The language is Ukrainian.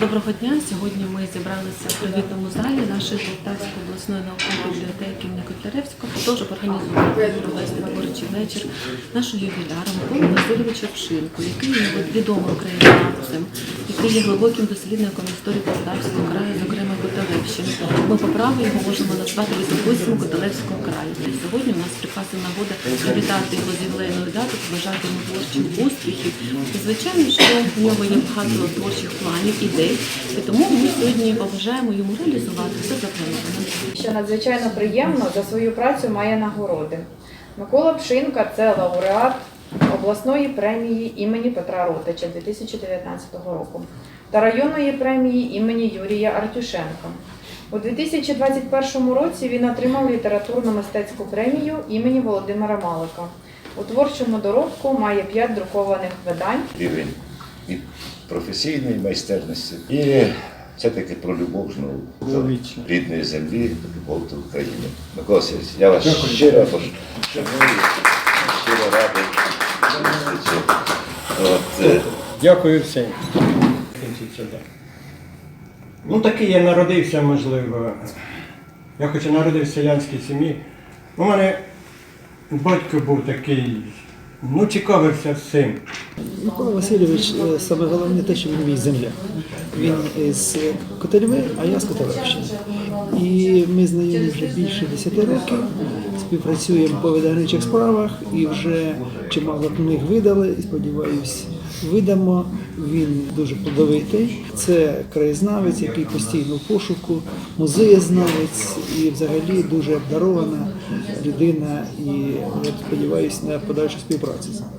Доброго дня. Сьогодні ми зібралися в привітному залі нашої Полтавської обласної наукової бібліотеки імені Котляревського, щоб організувати провести творчий вечір нашого ювіляра Миколи Васильовича Пшинку, який є відомим краєзнавцем, який є глибоким дослідником історії Полтавського краю, зокрема Котелевщини. Ми по праву його можемо назвати високосім Котелевського краю. І сьогодні у нас припасна нагода привітати його з ювілейною датою, побажати йому творчих успіхів. Звичайно, що в нього є багато творчих планів, ідей. І тому ми сьогодні побажаємо йому реалізувати все заплановане. що надзвичайно приємно за свою працю має нагороди. Микола Пшинка це лауреат обласної премії імені Петра Ротича 2019 року та районної премії імені Юрія Артюшенка. У 2021 році він отримав літературно-мистецьку премію імені Володимира Малика. У творчому доробку має п'ять друкованих видань. рівень і професійної майстерності, і все-таки про любов ну, до рідної землі, любов до України. Микола Васильович, я вас щиро шаную, щиро радий. От, е, Дякую всім. Ну такий я народився, можливо. Я хоч і народився в селянській сім'ї. У мене батько був такий, ну цікавився всім. Микола Васильович, е, саме головне те, що він мій земля. Він з Котельви, а я з Котелевщини. І ми знайомі вже більше 10 років, співпрацюємо по видавничих справах і вже чимало книг видали, і сподіваюсь, видамо. Він дуже плодовитий. Це краєзнавець, який постійно в пошуку, музеєзнавець і взагалі дуже обдарована людина. І я сподіваюся на подальшу співпрацю з ним.